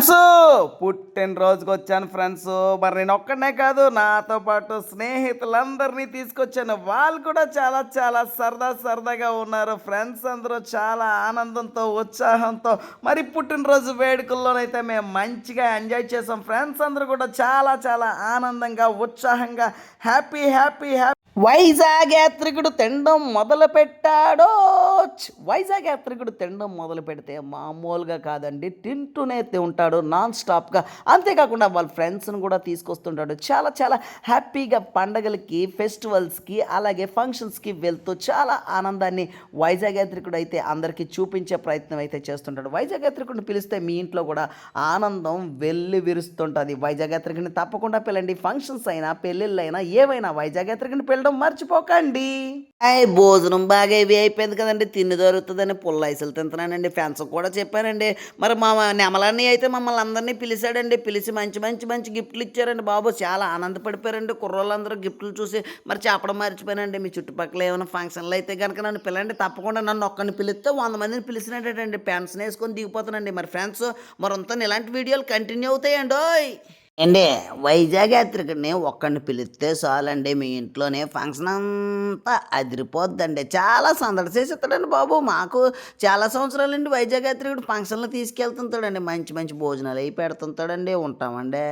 Friends పుట్టినరోజుకి వచ్చాను friends. మరి నేను ఒక్కడనే కాదు నాతో పాటు స్నేహితులందరినీ తీసుకొచ్చాను. వాళ్ళు కూడా చాలా చాలా సరదా సరదాగా ఉన్నారు ఫ్రెండ్స్. అందరూ చాలా ఆనందంతో ఉత్సాహంతో మరి పుట్టినరోజు వేడుకల్లోనైతే మేము మంచిగా ఎంజాయ్ చేసాం ఫ్రెండ్స్. అందరూ కూడా చాలా చాలా ఆనందంగా ఉత్సాహంగా హ్యాపీ హ్యాపీ హ్యాపీ. వైజాగ్ యాత్రికుడు తినడం మొదలు పెట్టాడో కోచ్ వైజాగ్ యాత్రికుడు తినడం మొదలు పెడితే మామూలుగా కాదండి. తింటూనే ఉంటాడు నాన్ స్టాప్గా. అంతేకాకుండా వాళ్ళ ఫ్రెండ్స్ని కూడా తీసుకొస్తుంటాడు. చాలా చాలా హ్యాపీగా పండగలకి ఫెస్టివల్స్కి అలాగే ఫంక్షన్స్కి వెళ్తూ చాలా ఆనందాన్ని వైజాగ్ యాత్రికుడు అయితే అందరికీ చూపించే ప్రయత్నం అయితే చేస్తుంటాడు. వైజాగ్ యాత్రికుడిని పిలిస్తే మీ ఇంట్లో కూడా ఆనందం వెళ్ళి విరుస్తుంటుంది. వైజాగ్ యాత్రికుడిని తప్పకుండా పిలండి. ఫంక్షన్స్ అయినా పెళ్ళిళ్ళైనా ఏవైనా వైజాగ్ యాత్రికుడిని పిల్లడం మర్చిపోకండి. భోజనం బాగా ఇవి అయిపోయింది కదండి. తిండి దొరుకుతుందని పుల్లైసలు తింటున్నానండి. ఫ్యాన్స్ కూడా చెప్పానండి. మరి మా నెమలన్నీ అయితే మమ్మల్ని అందరినీ పిలిచాడండి. పిలిచి మంచి మంచి మంచి గిఫ్ట్లు ఇచ్చారండి బాబు. చాలా ఆనందపడిపోయారండి. కుర్రోళ్ళందరూ గిఫ్ట్లు చూసి మరి చెప్పడం మర్చిపోయానండి. మీ చుట్టుపక్కల ఏమైనా ఫంక్షన్లు అయితే కనుక నన్ను పిల్లండి తప్పకుండా నన్ను ఒక్కరిని పిలిస్తే వంద మందిని పిలిచినట్టండి ఫ్యాన్స్ని వేసుకొని దిగిపోతానండి. మరి ఫ్రెండ్స్ మరంతా ఇలాంటి వీడియోలు కంటిన్యూ అవుతాయండి ఓయ్ అండి వైజాగ్ యాత్రికుడిని ఒక్కడిని పిలిస్తే చాలండి మీ ఇంట్లోనే ఫంక్షన్ అంతా అదిరిపోద్దండి. చాలా సందడి చేసేస్తాడండి బాబు. మాకు చాలా సంవత్సరాలండి వైజాగ్ యాత్రికుడు ఫంక్షన్లు తీసుకెళ్తుంటాడండి. మంచి మంచి భోజనాలు అవి పెడుతుంటాడండి. ఉంటామండి.